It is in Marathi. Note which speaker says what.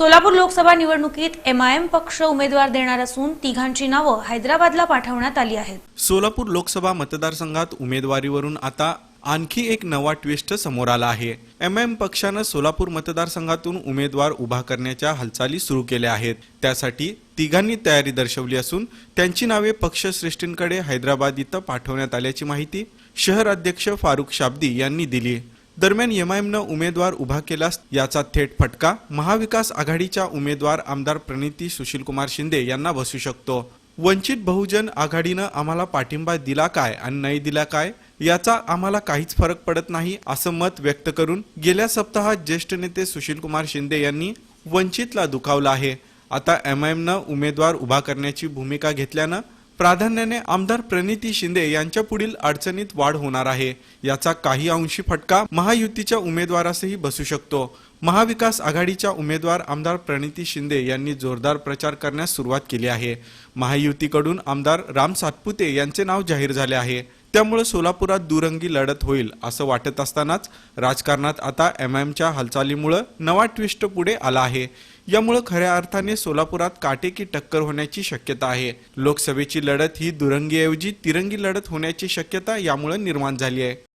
Speaker 1: सोलापूर लोकसभा निवडणुकीत एमआयएम पक्ष उमेदवार देणार असून तिघांची नावं हैदराबादला पाठवण्यात आली आहेत.
Speaker 2: सोलापूर लोकसभा मतदारसंघात उमेदवारीवरून आता आणखी एक नवा ट्विस्ट समोर आला आहे. एम एम पक्षानं सोलापूर मतदारसंघातून उमेदवार उभा करण्याच्या हालचाली सुरू केल्या आहेत. त्यासाठी तिघांनी तयारी दर्शवली असून त्यांची नावे पक्षश्रेष्ठींकडे हैदराबाद इथं पाठवण्यात आल्याची माहिती शहर अध्यक्ष फारुख शाब्दी यांनी दिली. दरम्यान एमआयएमनं उमेदवार उभा केलास याचा थेट फटका. महाविकास आघाडीच्या उमेदवार आमदार प्रणिती सुशीलकुमार शिंदे यांना बसू शकतो. वंचित बहुजन आघाडीनं आम्हाला पाठिंबा दिला काय आणि नाही दिला काय याचा आम्हाला काहीच फरक पडत नाही असं मत व्यक्त करून गेल्या सप्ताहात ज्येष्ठ नेते सुशीलकुमार शिंदे यांनी वंचितला दुखावलं आहे. आता एमआयएमनं उमेदवार उभा करण्याची भूमिका घेतल्यानं प्राधान्याने आमदार प्रणिती शिंदे यांच्या पुढील अडचणीत वाढ होणार आहे. याचा काही अंशी फटका महायुतीच्या उमेदवारासही बसू शकतो. महाविकास आघाडीच्या उमेदवार आमदार प्रणिती शिंदे यांनी जोरदार प्रचार करण्यास सुरुवात केली आहे. महायुतीकडून आमदार राम सातपुते यांचे नाव जाहीर झाले आहे. त्यामुळे सोलापुरात दुरंगी लढत होईल असं वाटत असतानाच राजकारणात आता एम एमच्या हालचालीमुळं नवा ट्विस्ट पुढे आला आहे. यामुळे खऱ्या अर्थाने सोलापुरात काटेकी टक्कर होण्याची शक्यता आहे. लोकसभेची लढत ही दुरंगीऐवजी तिरंगी लढत होण्याची शक्यता यामुळे निर्माण झाली आहे.